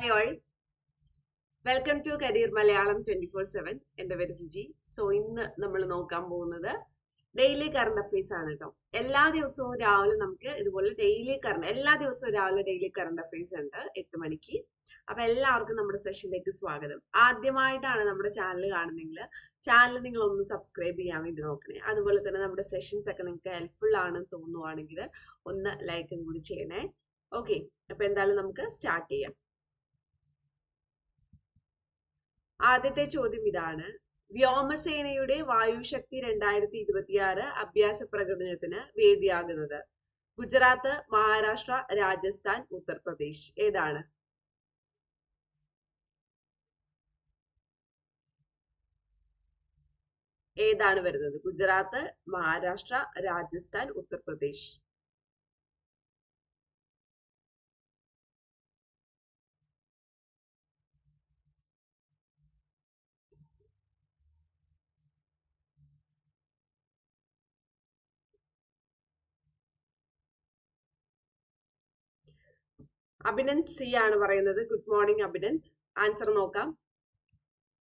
Hi all welcome to career Malayalam twenty four seven എന്റെ പേര് Siji. So ഇന്ന് നമ്മൾ നോക്കാൻ പോകുന്നത് ഡെയിലി കറണ്ട് അഫയേഴ്സ് ആണ് കേട്ടോ എല്ലാ ദിവസവും രാവിലെ നമുക്ക് ഇതുപോലെ ഡെയിലി കറണ്ട് എല്ലാ ദിവസവും രാവിലെ ഡെയിലി കറണ്ട് അഫയേഴ്സ് ഉണ്ട് എട്ട് മണിക്ക്. അപ്പൊ എല്ലാവർക്കും നമ്മുടെ സെഷനിലേക്ക് സ്വാഗതം. ആദ്യമായിട്ടാണ് നമ്മുടെ ചാനൽ കാണുന്നെങ്കിൽ ചാനൽ നിങ്ങൾ ഒന്ന് സബ്സ്ക്രൈബ് ചെയ്യാൻ വേണ്ടി നോക്കണേ. അതുപോലെ തന്നെ നമ്മുടെ സെഷൻസ് ഒക്കെ നിങ്ങൾക്ക് ഹെൽപ്ഫുൾ ആണെന്ന് തോന്നുവാണെങ്കിൽ ഒന്ന് ലൈക്കും കൂടി ചെയ്യണേ. ഓക്കെ അപ്പൊ എന്തായാലും നമുക്ക് സ്റ്റാർട്ട് ചെയ്യാം. ആദ്യത്തെ ചോദ്യം ഇതാണ്. വ്യോമസേനയുടെ വായുശക്തി രണ്ടായിരത്തി ഇരുപത്തിയാറ് അഭ്യാസ പ്രകടനത്തിന് വേദിയാകുന്നത് ഗുജറാത്ത് മഹാരാഷ്ട്ര രാജസ്ഥാൻ ഉത്തർപ്രദേശ്. ഏതാണ്? ഏതാണ് വരുന്നത്? ഗുജറാത്ത് മഹാരാഷ്ട്ര രാജസ്ഥാൻ ഉത്തർപ്രദേശ്. അഭിനന്ദ് സി ആണ് പറയുന്നത്. Good morning Abhinand. ആൻസർ നോക്കാം.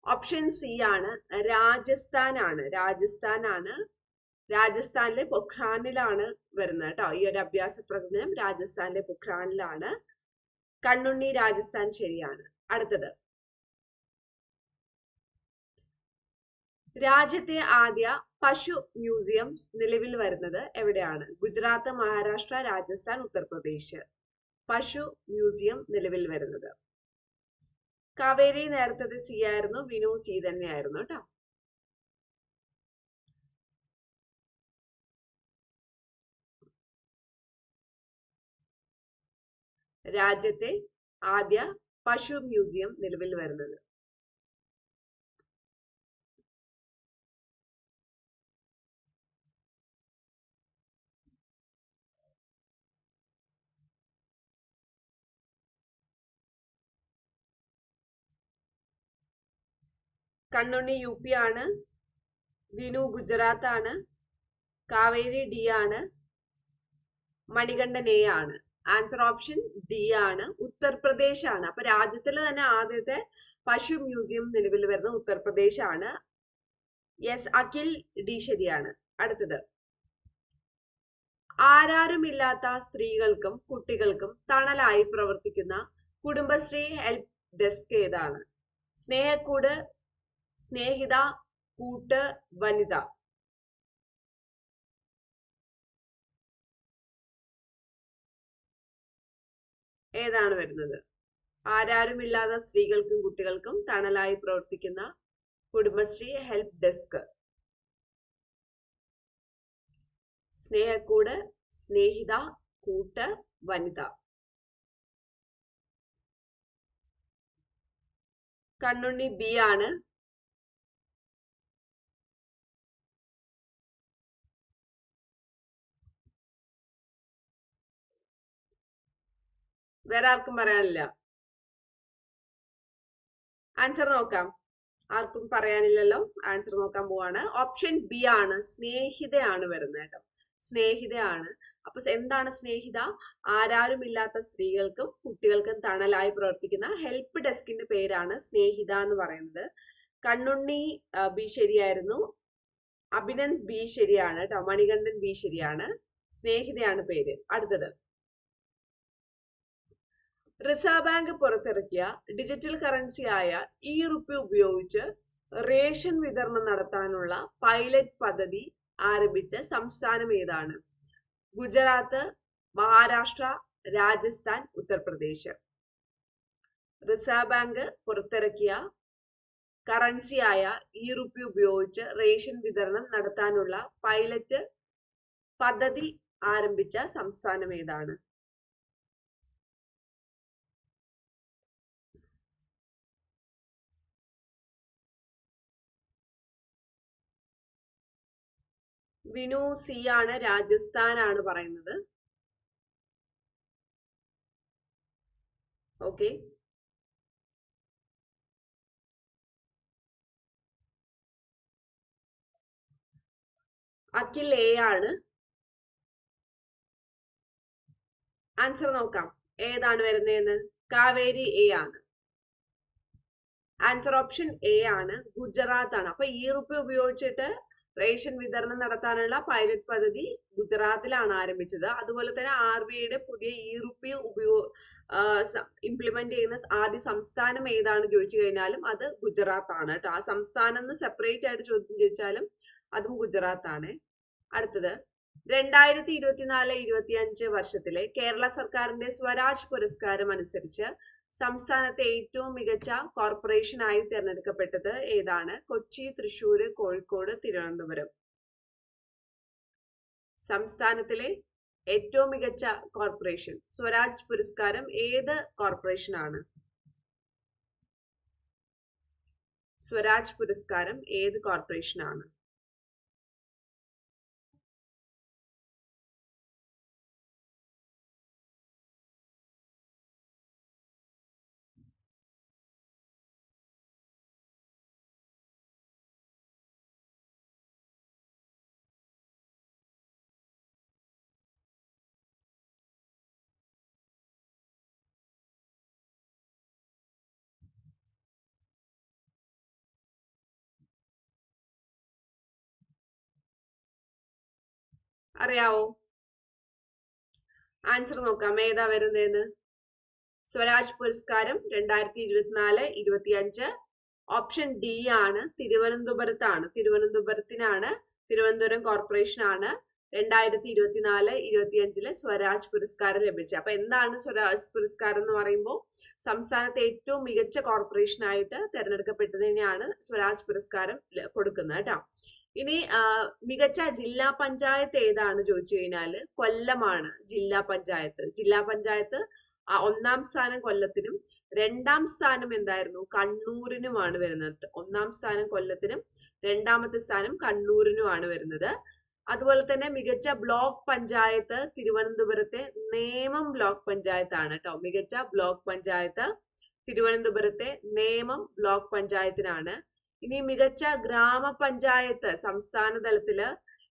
ഓപ്ഷൻ സി ആണ്. രാജസ്ഥാൻ ആണ്. രാജസ്ഥാൻ ആണ്. രാജസ്ഥാനിലെ പൊഖ്രാനിലാണ് വരുന്നത് കേട്ടോ. ഈ ഒരു അഭ്യാസ പ്രകടനം രാജസ്ഥാനിലെ പൊഖ്രാനിലാണ്. കണ്ണുണ്ണി രാജസ്ഥാൻ ശരിയാണ്. അടുത്തത്. രാജ്യത്തെ ആദ്യ പശു മ്യൂസിയം നിലവിൽ വരുന്നത് എവിടെയാണ്? ഗുജറാത്ത് മഹാരാഷ്ട്ര രാജസ്ഥാൻ ഉത്തർപ്രദേശ്. പശു മ്യൂസിയം നിലവിൽ വരുന്നത്. കാവേരി നേരത്തെ സി ആയിരുന്നു വിനു സി തന്നെയായിരുന്നു കേട്ടോ രാജ്യത്തെ ആദ്യ പശു മ്യൂസിയം നിലവിൽ വരുന്നത്. കണ്ണുണ്ണി യു പി ആണ്. വിനു ഗുജറാത്ത് ആണ് കാവേരി ഡി ആണ്. മണികണ്ഠൻ എ ആണ്. ആൻസർ ഓപ്ഷൻ ഡി ആണ്. ഉത്തർപ്രദേശ് ആണ് അപ്പൊ രാജ്യത്തിലെ തന്നെ ആദ്യത്തെ പശു മ്യൂസിയം നിലവിൽ വരുന്ന ഉത്തർപ്രദേശ് ആണ് യെസ് അഖിൽ ഡി ശരിയാണ്. അടുത്തത്. ആരാരുമില്ലാത്ത സ്ത്രീകൾക്കും കുട്ടികൾക്കും തണലായി പ്രവർത്തിക്കുന്ന കുടുംബശ്രീ ഹെൽപ് ഡെസ്ക് ഏതാണ്? സ്നേഹക്കൂട് സ്നേഹിത കൂട്ട് വനിത. ഏതാണ് വരുന്നത്? ആരാരുമില്ലാത്ത സ്ത്രീകൾക്കും കുട്ടികൾക്കും തണലായി പ്രവർത്തിക്കുന്ന കുടുംബശ്രീ ഹെൽപ്പ് ഡെസ്ക്. സ്നേഹക്കൂട് സ്നേഹിത കൂട്ട് വനിത. കണ്ണുണ്ണി ബി ആണ്. വേറെ ആർക്കും പറയാനില്ല. ആൻസർ നോക്കാം. ആർക്കും പറയാനില്ലല്ലോ. ആൻസർ നോക്കാൻ പോവാണ്. ഓപ്ഷൻ ബി ആണ്. സ്നേഹിതയാണ് വരുന്നത് കേട്ടോ. സ്നേഹിതയാണ്. അപ്പൊ എന്താണ് സ്നേഹിത? ആരാരും ഇല്ലാത്ത സ്ത്രീകൾക്കും കുട്ടികൾക്കും തണലായി പ്രവർത്തിക്കുന്ന ഹെൽപ്പ് ഡെസ്കിന്റെ പേരാണ് സ്നേഹിത എന്ന് പറയുന്നത്. കണ്ണുണ്ണി ബി ശരിയായിരുന്നു. അഭിനന്ദ് ബി ശരിയാണ് കേട്ടോ. മണികണ്ഠൻ ബി ശരിയാണ്. സ്നേഹിതയാണ് പേര്. അടുത്തത്. റിസർവ് ബാങ്ക് പുറത്തിറക്കിയ ഡിജിറ്റൽ കറൻസിയായ ഇ റുപ്പി ഉപയോഗിച്ച് റേഷൻ വിതരണം നടത്താനുള്ള പൈലറ്റ് പദ്ധതി ആരംഭിച്ച സംസ്ഥാനം ഏതാണ്? ഗുജറാത്ത് മഹാരാഷ്ട്ര രാജസ്ഥാൻ ഉത്തർപ്രദേശ്. റിസർവ് ബാങ്ക് പുറത്തിറക്കിയ കറൻസിയായ ഇ റുപ്പി ഉപയോഗിച്ച് റേഷൻ വിതരണം നടത്താനുള്ള പൈലറ്റ് പദ്ധതി ആരംഭിച്ച സംസ്ഥാനം ഏതാണ്? വിനു സി ആണ് രാജസ്ഥാൻ ആണ് പറയുന്നത്. ഓക്കെ അഖിൽ എ ആണ്. ആൻസർ നോക്കാം. ഏതാണ് വരുന്നതെന്ന്? കാവേരി എ ആണ്. ആൻസർ ഓപ്ഷൻ എ ആണ്. ഗുജറാത്ത് ആണ്. അപ്പൊ ഈ റുപ്പി ഉപയോഗിച്ചിട്ട് റേഷൻ വിതരണം നടത്താനുള്ള പൈലറ്റ് പദ്ധതി ഗുജറാത്തിലാണ് ആരംഭിച്ചത്. അതുപോലെ തന്നെ ആർ ബി ഐയുടെ പുതിയ ഇ റുപ്പി ഉപയോ ഇംപ്ലിമെന്റ് ചെയ്യുന്ന ആദ്യ സംസ്ഥാനം ഏതാണ് ചോദിച്ചു കഴിഞ്ഞാലും അത് ഗുജറാത്ത് ആണ് കേട്ടോ. ആ സംസ്ഥാനം എന്ന് സെപ്പറേറ്റ് ആയിട്ട് ചോദ്യം ചോദിച്ചാലും അതും ഗുജറാത്ത് ആണ് അടുത്തത് രണ്ടായിരത്തി ഇരുപത്തിനാല് ഇരുപത്തി അഞ്ച് വർഷത്തിലെ കേരള സർക്കാരിന്റെ സ്വരാജ് പുരസ്കാരം അനുസരിച്ച് സംസ്ഥാനത്തെ ഏറ്റവും മികച്ച കോർപ്പറേഷനായി തിരഞ്ഞെടുക്കപ്പെട്ടത് ഏതാണ്? കൊച്ചി തൃശൂർ കോഴിക്കോട് തിരുവനന്തപുരം. സംസ്ഥാനത്തിലെ ഏറ്റവും മികച്ച കോർപ്പറേഷൻ സ്വരാജ് പുരസ്കാരം ഏത് കോർപ്പറേഷനാണ് സ്വരാജ് പുരസ്കാരം ഏത് കോർപ്പറേഷനാണ് അറിയാവോ? ആൻസർ നോക്കാം ഏതാ വരുന്നതെന്ന് സ്വരാജ് പുരസ്കാരം രണ്ടായിരത്തി ഇരുപത്തിനാല് ഇരുപത്തി അഞ്ച് ഓപ്ഷൻ ഡി ആണ് തിരുവനന്തപുരത്താണ്. തിരുവനന്തപുരത്തിനാണ് തിരുവനന്തപുരം കോർപ്പറേഷൻ ആണ് രണ്ടായിരത്തി ഇരുപത്തിനാല് ഇരുപത്തി അഞ്ചിൽ സ്വരാജ് പുരസ്കാരം ലഭിച്ചത്. അപ്പൊ എന്താണ് സ്വരാജ് പുരസ്കാരം എന്ന് പറയുമ്പോൾ സംസ്ഥാനത്തെ ഏറ്റവും മികച്ച കോർപ്പറേഷൻ ആയിട്ട് തെരഞ്ഞെടുക്കപ്പെട്ടതിനെയാണ് സ്വരാജ് പുരസ്കാരം കൊടുക്കുന്നത് കേട്ടോ. ഇനി മികച്ച ജില്ലാ പഞ്ചായത്ത് ഏതാണ് ചോദിച്ചു കഴിഞ്ഞാൽ? കൊല്ലമാണ് ജില്ലാ പഞ്ചായത്ത്. ജില്ലാ പഞ്ചായത്ത് ഒന്നാം സ്ഥാനം കൊല്ലത്തിനും രണ്ടാം സ്ഥാനം എന്തായിരുന്നു? കണ്ണൂരിനുമാണ് വരുന്നത്. ഒന്നാം സ്ഥാനം കൊല്ലത്തിനും രണ്ടാമത്തെ സ്ഥാനം കണ്ണൂരിനുമാണ് വരുന്നത്. അതുപോലെ തന്നെ മികച്ച ബ്ലോക്ക് പഞ്ചായത്ത് തിരുവനന്തപുരത്തെ നേമം ബ്ലോക്ക് പഞ്ചായത്താണ് കേട്ടോ. മികച്ച ബ്ലോക്ക് പഞ്ചായത്ത് തിരുവനന്തപുരത്തെ നേമം ബ്ലോക്ക് പഞ്ചായത്തിനാണ് ഇനി മികച്ച ഗ്രാമപഞ്ചായത്ത് സംസ്ഥാന തലത്തിൽ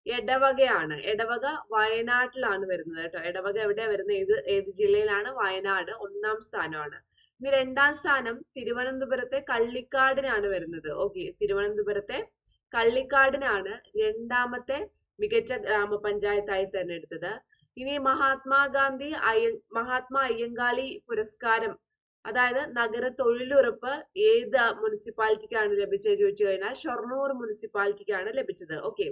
എടവകയാണ്. എടവക വയനാട്ടിലാണ് വരുന്നത് കേട്ടോ. എടവക എവിടെയാ വരുന്നത്? ഏത് ഏത് ജില്ലയിലാണ്? വയനാട് ഒന്നാം സ്ഥാനമാണ്. ഇനി രണ്ടാം സ്ഥാനം തിരുവനന്തപുരത്തെ കള്ളിക്കാടിനാണ് വരുന്നത്. ഓക്കെ തിരുവനന്തപുരത്തെ കള്ളിക്കാടിനാണ് രണ്ടാമത്തെ മികച്ച ഗ്രാമപഞ്ചായത്തായി തെരഞ്ഞെടുത്തത്. ഇനി മഹാത്മാഗാന്ധി അയ്യ മഹാത്മാ അയ്യങ്കാളി പുരസ്കാരം അതായത് നഗര തൊഴിലുറപ്പ് ഏത് മുനിസിപ്പാലിറ്റിക്കാണ് ലഭിച്ചത് ചോദിച്ചു കഴിഞ്ഞാൽ ഷൊർണൂർ മുനിസിപ്പാലിറ്റിക്കാണ് ലഭിച്ചത്. ഓക്കെ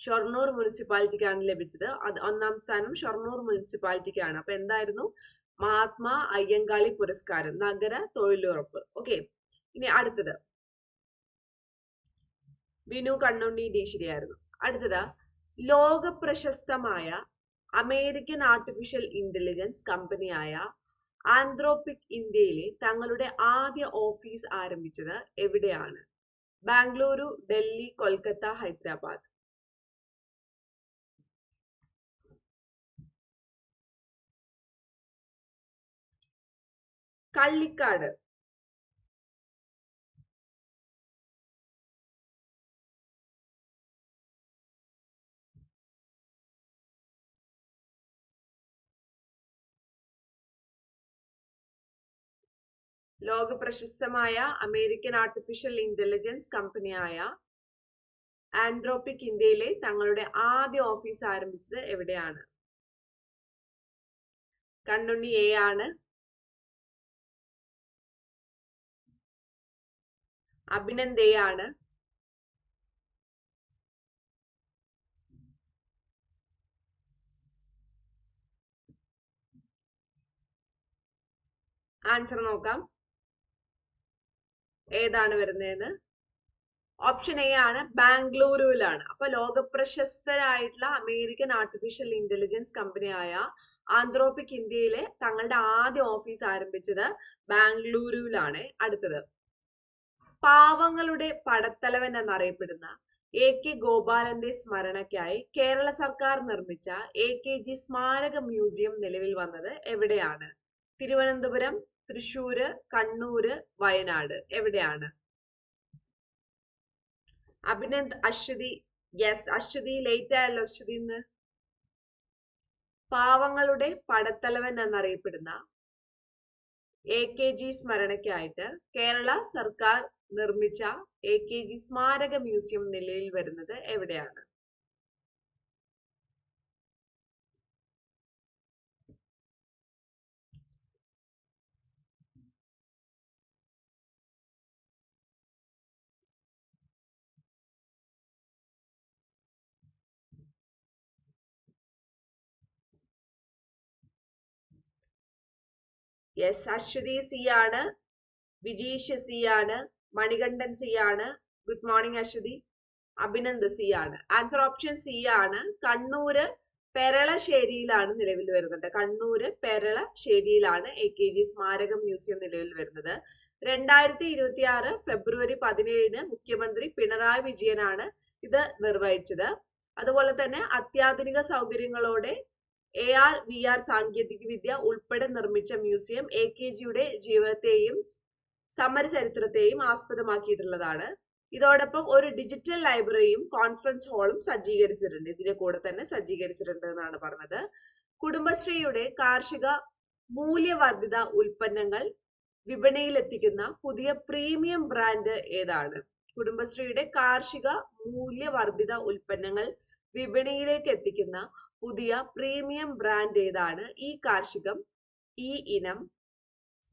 ഷൊർണൂർ മുനിസിപ്പാലിറ്റിക്കാണ് ലഭിച്ചത്. അത് ഒന്നാം സ്ഥാനം ഷൊർണൂർ മുനിസിപ്പാലിറ്റിക്കാണ്. അപ്പൊ എന്തായിരുന്നു? മഹാത്മാ അയ്യങ്കാളി പുരസ്കാരം നഗര തൊഴിലുറപ്പ് ഓക്കെ ഇനി അടുത്തത്. വിനു കണ്ണുണ്ണി ഡി ശരിയായിരുന്നു. അടുത്തത്. ലോക പ്രശസ്തമായ അമേരിക്കൻ ആർട്ടിഫിഷ്യൽ ഇന്റലിജൻസ് കമ്പനിയായ ആന്ത്രോപിക് ഇന്ത്യയിലെ തങ്ങളുടെ ആദ്യ ഓഫീസ് ആരംഭിച്ചത് എവിടെയാണ്? ബാംഗ്ലൂരു ഡൽഹി കൊൽക്കത്ത ഹൈദരാബാദ്. കള്ളിക്കാട്. ലോക പ്രശസ്തമായ അമേരിക്കൻ ആർട്ടിഫിഷ്യൽ ഇന്റലിജൻസ് കമ്പനിയായ ആൻഡ്രോപിക് ഇന്ത്യയിലെ തങ്ങളുടെ ആദ്യ ഓഫീസ് ആരംഭിച്ചത് എവിടെയാണ്? കണ്ണുണ്ണി എ ആണ്. അഭിനന്ദ് എ ആണ്. ആൻസർ നോക്കാം. ഏതാണ് വരുന്നതെന്ന്? ഓപ്ഷൻ എ ആണ് ബാംഗ്ലൂരുവിലാണ്. അപ്പൊ ലോകപ്രശസ്തരായിട്ടുള്ള അമേരിക്കൻ ആർട്ടിഫിഷ്യൽ ഇന്റലിജൻസ് കമ്പനിയായ ആന്ത്രോപിക് ഇന്ത്യയിലെ തങ്ങളുടെ ആദ്യ ഓഫീസ് ആരംഭിച്ചത് ബാംഗ്ലൂരുവിലാണ്. അടുത്തത്. പാവങ്ങളുടെ പടത്തലവൻ എന്നറിയപ്പെടുന്ന എ കെ ഗോപാലന്റെ സ്മരണയ്ക്കായി കേരള സർക്കാർ നിർമ്മിച്ച എ കെ ജി സ്മാരക മ്യൂസിയം നിലവിൽ വന്നത് എവിടെയാണ്? തിരുവനന്തപുരം തൃശൂര് കണ്ണൂര് വയനാട്. എവിടെയാണ്? അഭിനന്ദ് അശ്വതി. യെസ് അശ്വതി ലേറ്റ് ആയല്ലോ അശ്വതി ഇന്ന്. പാവങ്ങളുടെ പടത്തലവൻ എന്നറിയപ്പെടുന്ന എ കെ ജി സ്മരണയ്ക്കായിട്ട് കേരള സർക്കാർ നിർമ്മിച്ച എ കെ ജി സ്മാരക മ്യൂസിയം നിലയിൽ വരുന്നത് എവിടെയാണ്? യെസ് അശ്വതി സി ആണ്. വിജീഷ് സി ആണ്. മണികണ്ഠൻ സി ആണ്. Good morning Aswathy Abhinand C ആണ്. ആൻസർ ഓപ്ഷൻ സി ആണ്. കണ്ണൂര് പെരളശ്ശേരിയിലാണ് നിലവിൽ വരുന്നത്. കണ്ണൂര് പെരളശ്ശേരിയിലാണ് എ കെ ജി സ്മാരക മ്യൂസിയം നിലവിൽ വരുന്നത്. രണ്ടായിരത്തി ഇരുപത്തി ആറ് ഫെബ്രുവരി പതിനേഴിന് മുഖ്യമന്ത്രി പിണറായി വിജയനാണ് ഇത് നിർവഹിച്ചത്. അതുപോലെ തന്നെ അത്യാധുനിക സൗകര്യങ്ങളോടെ എ ആർ വി ആർ സാങ്കേതിക വിദ്യ ഉൾപ്പെടെ നിർമ്മിച്ച മ്യൂസിയം എ കെ ജിയുടെ ജീവിതത്തെയും സമര ചരിത്രത്തെയും ആസ്പദമാക്കിയിട്ടുള്ളതാണ്. ഇതോടൊപ്പം ഒരു ഡിജിറ്റൽ ലൈബ്രറിയും കോൺഫറൻസ് ഹാളും സജ്ജീകരിച്ചിട്ടുണ്ട്. ഇതിന്റെ കൂടെ തന്നെ സജ്ജീകരിച്ചിട്ടുണ്ട് എന്നാണ് പറഞ്ഞത്. കുടുംബശ്രീയുടെ കാർഷിക മൂല്യവർദ്ധിത ഉൽപ്പന്നങ്ങൾ വിപണിയിൽ എത്തിക്കുന്ന പുതിയ പ്രീമിയം ബ്രാൻഡ് ഏതാണ്? കുടുംബശ്രീയുടെ കാർഷിക മൂല്യവർദ്ധിത ഉൽപ്പന്നങ്ങൾ വിപണിയിലേക്ക് എത്തിക്കുന്ന പുതിയ പ്രീമിയം ബ്രാൻഡ് ഏതാണ്? ഈ കാർഷികം ഈ ഇനം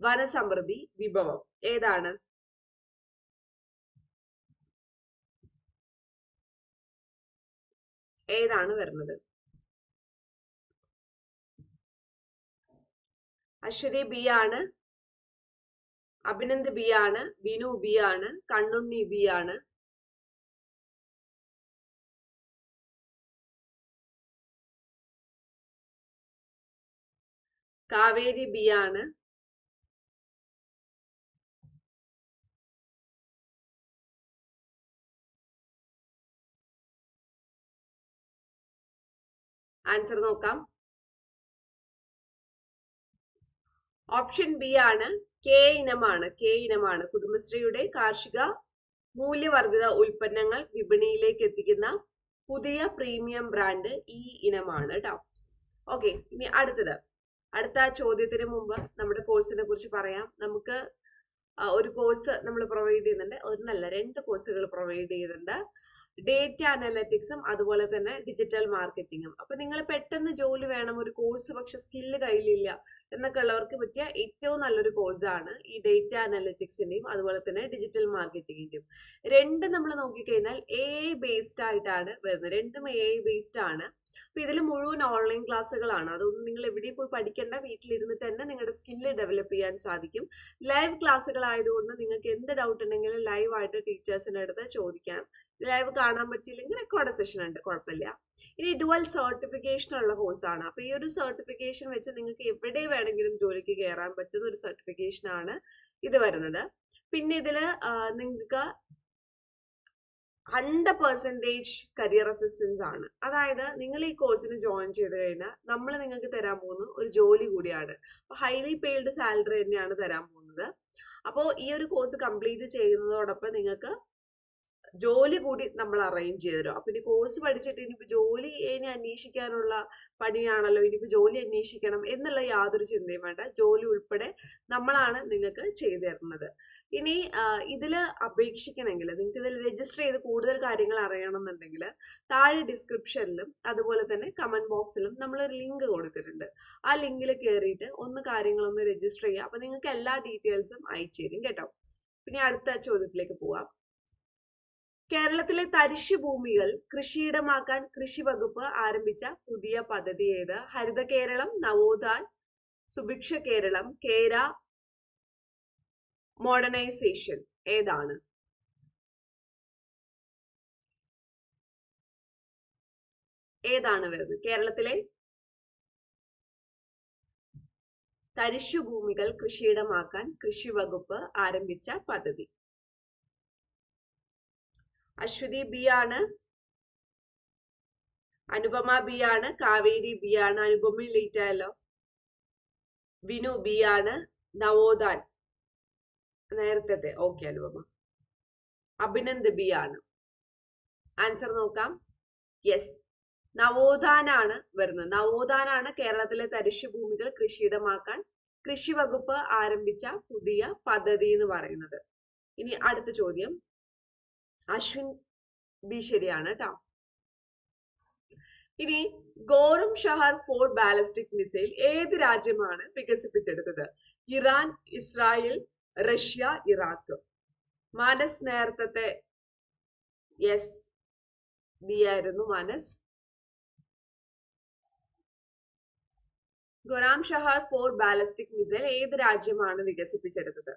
വനസമൃദ്ധി വിഭവം ഏതാണ്? ഏതാണ് വരുന്നത്? അശ്വതി ബി ആണ് അഭിനന്ദ് ബി ആണ് വിനു ബി ആണ് കണ്ണുണ്ണി ബി ആണ് കാവേരി ബി ആണ്. ആൻസർ നോക്കാം. ഓപ്ഷൻ ബി ആണ് കെ ഇനമാണ്. കെ ഇനമാണ്. കുടുംബശ്രീയുടെ കാർഷിക മൂല്യവർദ്ധിത ഉൽപ്പന്നങ്ങൾ വിപണിയിലേക്ക് എത്തിക്കുന്ന പുതിയ പ്രീമിയം ബ്രാൻഡ് ഈ ഇനമാണ് കേട്ടോ ഓക്കെ ഇനി അടുത്തത്. അടുത്ത ചോദ്യത്തിന് മുമ്പ് നമ്മുടെ കോഴ്സിനെ കുറിച്ച് പറയാം. നമുക്ക് ഒരു കോഴ്സ് നമ്മൾ പ്രൊവൈഡ് ചെയ്യുന്നുണ്ട്. ഒന്നല്ല രണ്ട് കോഴ്സുകൾ പ്രൊവൈഡ് ചെയ്യുന്നുണ്ട്. ഡേറ്റ അനലറ്റിക്സും അതുപോലെ തന്നെ ഡിജിറ്റൽ മാർക്കറ്റിങ്ങും അപ്പൊ നിങ്ങൾ പെട്ടെന്ന് ജോലി വേണം ഒരു കോഴ്സ് പക്ഷെ സ്കില്ല് കയ്യിലില്ല എന്നൊക്കെ ഉള്ളവർക്ക് പറ്റിയ ഏറ്റവും നല്ലൊരു കോഴ്സാണ് ഈ ഡേറ്റ അനലറ്റിക്സിന്റെയും അതുപോലെ തന്നെ ഡിജിറ്റൽ മാർക്കറ്റിങ്ങിന്റെയും രണ്ട് നമ്മൾ നോക്കിക്കഴിഞ്ഞാൽ എ ബേസ്ഡ് ആയിട്ടാണ് വരുന്നത്. രണ്ടും എ ബേസ്ഡ് ആണ്. അപ്പൊ ഇതിൽ മുഴുവൻ ഓൺലൈൻ ക്ലാസ്സുകളാണ്. അതൊന്നും നിങ്ങൾ എവിടെയും പോയി പഠിക്കേണ്ട. വീട്ടിലിരുന്ന് തന്നെ നിങ്ങളുടെ സ്കില്ല് ഡെവലപ്പ് ചെയ്യാൻ സാധിക്കും. ലൈവ് ക്ലാസ്സുകൾ ആയതുകൊണ്ട് നിങ്ങൾക്ക് എന്ത് ഡൗട്ട് ഉണ്ടെങ്കിലും ലൈവ് ആയിട്ട് ടീച്ചേഴ്സിന്റെ അടുത്ത് ചോദിക്കാം. ലൈവ് കാണാൻ പറ്റിയില്ലെങ്കിൽ റെക്കോർഡ് സെഷൻ ഉണ്ട് കുഴപ്പമില്ല. ഇനി ഡുവൽ സർട്ടിഫിക്കേഷൻ ഉള്ള കോഴ്സാണ് അപ്പൊ ഈ ഒരു സർട്ടിഫിക്കേഷൻ വെച്ച് നിങ്ങൾക്ക് എവിടെ വേണമെങ്കിലും ജോലിക്ക് കയറാൻ പറ്റുന്ന ഒരു സർട്ടിഫിക്കേഷൻ ആണ് ഇത് വരുന്നത്. പിന്നെ ഇതിൽ നിങ്ങൾക്ക് ഹൺഡ്രഡ് പെർസെന്റേജ് കരിയർ അസിസ്റ്റൻസ് ആണ്. അതായത് നിങ്ങൾ ഈ കോഴ്സിന് ജോയിൻ ചെയ്ത് കഴിഞ്ഞാൽ നമ്മൾ നിങ്ങൾക്ക് തരാൻ പോകുന്ന ഒരു ജോലി കൂടിയാണ്. ഹൈലി പെയ്ഡ് സാലറി തന്നെയാണ് തരാൻ പോകുന്നത്. അപ്പോൾ ഈ ഒരു കോഴ്സ് കംപ്ലീറ്റ് ചെയ്യുന്നതോടൊപ്പം നിങ്ങൾക്ക് ജോലി കൂടി നമ്മൾ അറേഞ്ച് ചെയ്ത് തരും. അപ്പൊ ഇനി കോഴ്സ് പഠിച്ചിട്ട് ഇനിയിപ്പോ ജോലി ഇനി അന്വേഷിക്കാനുള്ള പണിയാണല്ലോ ഇനിയിപ്പോ ജോലി അന്വേഷിക്കണം എന്നുള്ള യാതൊരു ചിന്തയും വേണ്ട. ജോലി ഉൾപ്പെടെ നമ്മളാണ് നിങ്ങൾക്ക് ചെയ്തു തരുന്നത്. ഇനി ഇതിൽ അപേക്ഷിക്കണമെങ്കിൽ നിങ്ങൾക്ക് ഇതിൽ രജിസ്റ്റർ ചെയ്ത് കൂടുതൽ കാര്യങ്ങൾ അറിയണമെന്നുണ്ടെങ്കിൽ താഴെ ഡിസ്ക്രിപ്ഷനിലും അതുപോലെ തന്നെ കമന്റ് ബോക്സിലും നമ്മൾ ഒരു ലിങ്ക് കൊടുത്തിട്ടുണ്ട്. ആ ലിങ്കിൽ കയറിയിട്ട് ഒന്ന് കാര്യങ്ങളൊന്ന് രജിസ്റ്റർ ചെയ്യുക. അപ്പൊ നിങ്ങൾക്ക് എല്ലാ ഡീറ്റെയിൽസും അയച്ചു തരും കേട്ടോ. പിന്നെ അടുത്ത ചോദ്യത്തിലേക്ക് പോവാം. കേരളത്തിലെ തരിശു ഭൂമികൾ കൃഷിയിടമാക്കാൻ കൃഷി വകുപ്പ് ആരംഭിച്ച പുതിയ പദ്ധതി ഏത്? ഹരിത കേരളം നവോത്ഥാൻ സുഭിക്ഷ കേരളം കേര മോഡേണൈസേഷൻ ഏതാണ്? ഏതാണ് വരുന്നത്? കേരളത്തിലെ തരിശു ഭൂമികൾ കൃഷിയിടമാക്കാൻ കൃഷി വകുപ്പ് ആരംഭിച്ച പദ്ധതി. അശ്വതി ബി ആണ്. അനുപമ ബി ആണ്. കാവേരി ബി ആണ്. അനുപമ ലേറ്റ് ആയല്ലോ. വിനു ബി ആണ്. നവോദാൻ നേരത്തെ ഓക്കെ അനുപമ. അഭിനന്ദ് ബി ആണ്. ആൻസർ നോക്കാം. യെസ് നവോത്ഥാനാണ് വരുന്നത്. നവോത്ഥാനാണ് കേരളത്തിലെ തരിശു ഭൂമികൾ കൃഷിയിടമാക്കാൻ കൃഷി വകുപ്പ് ആരംഭിച്ച പുതിയ പദ്ധതി എന്ന് പറയുന്നത്. ഇനി അടുത്ത ചോദ്യം. അശ്വിൻ ബി ശരിയാണ് കേട്ടോ ഇനി ഗോറും ഷഹർ ഫോർ ബാലിസ്റ്റിക് മിസൈൽ ഏത് രാജ്യമാണ് വികസിപ്പിച്ചെടുത്തത്? Iran Israel Russia Iraq. Manas നേരത്തെ യെസ് ബി ആയിരുന്നു Manas. Khorramshahr four ballistic missile ഏത് രാജ്യമാണ് വികസിപ്പിച്ചെടുത്തത്?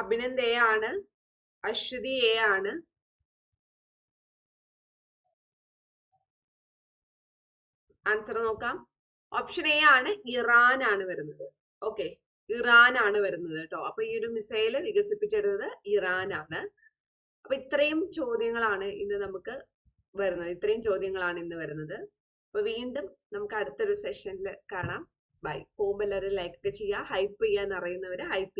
അഭിനന്ദ് എ ആണ് അശ്വതി എ ആണ്. ആൻസർ നോക്കാം. ഓപ്ഷൻ എ ആണ് ഇറാൻ ആണ് വരുന്നത്. ഓക്കെ ഇറാൻ ആണ് വരുന്നത് കേട്ടോ. അപ്പൊ ഈ ഒരു മിസൈൽ വികസിപ്പിച്ചെടുത്തത് ഇറാൻ ആണ്. അപ്പൊ ഇത്രയും ചോദ്യങ്ങളാണ് ഇന്ന് നമുക്ക് വരുന്നത്. ഇത്രയും ചോദ്യങ്ങളാണ് ഇന്ന് വരുന്നത്. അപ്പൊ വീണ്ടും നമുക്ക് അടുത്തൊരു സെഷനിൽ കാണാം. ബൈ പോകുമ്പോൾ എല്ലാവരും ലൈക്ക് ഒക്കെ ചെയ്യുക ഹൈപ്പ് ചെയ്യാൻ അറിയുന്നവര് ഹൈപ്പ്